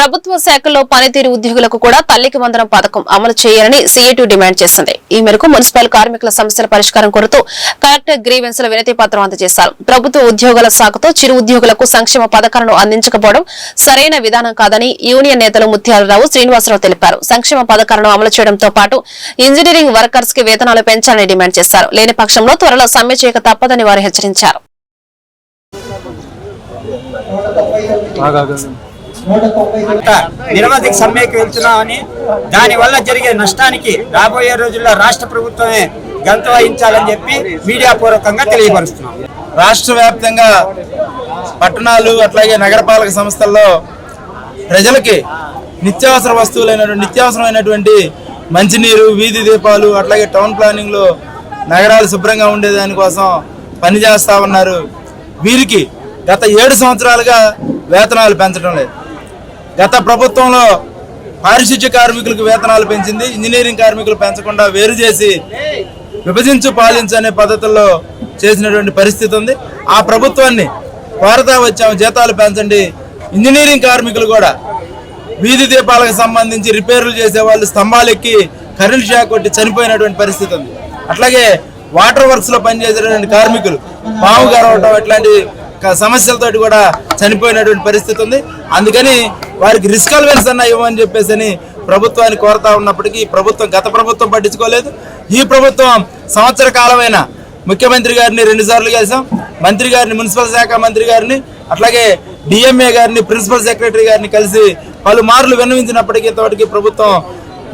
ప్రభుత్వ శాఖల్లో పనితీరు ఉద్యోగులకు కూడా తల్లికి వందనం పథకం అమలు చేయాలని సీఏటూ డిమాండ్ చేసింది. ఈ మేరకు మున్సిపల్ కార్మికుల సమస్యల పరిష్కారం కోరుతూ కలెక్టర్ గ్రీవెన్స్ వినతి పత్రం అందజేశారు. ప్రభుత్వ ఉద్యోగుల శాఖతో చిరు ఉద్యోగులకు సంక్షేమ పథకాలను అందించకపోవడం సరైన విధానం కాదని యూనియన్ నేతలు ముత్యాలరావు శ్రీనివాసరావు తెలిపారు. సంక్షేమ పథకాలను అమలు చేయడంతో పాటు ఇంజనీరింగ్ వర్కర్స్కి వేతనాలు పెంచాలని డిమాండ్ చేశారు. లేని పక్షంలో త్వరలో సమ్మె చేయక తప్పదని వారు హెచ్చరించారు. నిరవధిక సమ్మెకి వెళ్తున్నామని దాని వల్ల జరిగే నష్టానికి రాబోయే రోజుల్లో రాష్ట్ర ప్రభుత్వమే గంత వహించాలని చెప్పి మీడియా పూర్వకంగా తెలియపరుస్తున్నాం. రాష్ట్ర వ్యాప్తంగా పట్టణాలు అట్లాగే నగరపాలక సంస్థల్లో ప్రజలకి నిత్యావసర వస్తువులైనటువంటి నిత్యావసరమైనటువంటి మంచినీరు వీధి దీపాలు అట్లాగే టౌన్ ప్లానింగ్లో నగరాలు శుభ్రంగా ఉండేదానికోసం పనిచేస్తూ ఉన్నారు. వీరికి గత ఏడు సంవత్సరాలుగా వేతనాలు పెంచడం లేదు. గత ప్రభుత్వంలో పారిశుధ్య కార్మికులకు వేతనాలు పెంచింది ఇంజనీరింగ్ కార్మికులు పెంచకుండా వేరు చేసి విభజించు పాలించు అనే పద్ధతుల్లో చేసినటువంటి పరిస్థితి ఉంది. ఆ ప్రభుత్వాన్ని కోరతా వచ్చాము జీతాలు పెంచండి. ఇంజనీరింగ్ కార్మికులు కూడా వీధి దీపాలకు సంబంధించి రిపేర్లు చేసే వాళ్ళు స్తంభాలు ఎక్కి కరెంట్ షాక్ కొట్టి చనిపోయినటువంటి పరిస్థితి ఉంది. అట్లాగే వాటర్ వర్క్స్లో పనిచేసేటువంటి కార్మికులు పాము గరవటం ఇట్లాంటి సమస్యలతోటి కూడా చనిపోయినటువంటి పరిస్థితి ఉంది. అందుకని వారికి రిస్క్ అలవెన్స్ అన్న ఇవ్వమని చెప్పేసి అని ప్రభుత్వాన్ని కోరుతా ఉన్నప్పటికీ ప్రభుత్వం గత ప్రభుత్వం పట్టించుకోలేదు. ఈ ప్రభుత్వం సంవత్సర కాలమైన ముఖ్యమంత్రి గారిని రెండుసార్లు కలిసాం. మంత్రి గారిని మున్సిపల్ శాఖ మంత్రి గారిని అట్లాగే డిఎంఏ గారిని ప్రిన్సిపల్ సెక్రటరీ గారిని కలిసి పలుమార్లు విన్నవించినప్పటికీ ఇంతవరకు ప్రభుత్వం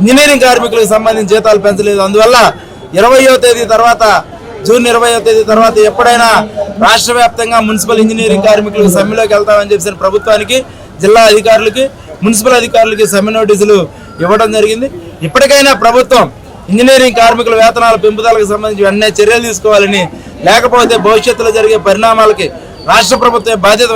ఇంజనీరింగ్ కార్మికులకు సంబంధించి జీతాలు పెంచలేదు. అందువల్ల ఇరవయో తేదీ తర్వాత జూన్ ఇరవయో తేదీ తర్వాత ఎప్పుడైనా రాష్ట్ర వ్యాప్తంగా మున్సిపల్ ఇంజనీరింగ్ కార్మికులకు సమ్మెలోకి వెళ్తామని చెప్పిన ప్రభుత్వానికి జిల్లా అధికారులకి మున్సిపల్ అధికారులకి సమ్మె నోటీసులు ఇవ్వడం జరిగింది. ఇప్పటికైనా ప్రభుత్వం ఇంజనీరింగ్ కార్మికుల వేతనాల పెంపుదలకు సంబంధించి వెంటనే చర్యలు తీసుకోవాలని లేకపోతే భవిష్యత్తులో జరిగే పరిణామాలకి రాష్ట్ర ప్రభుత్వం బాధ్యత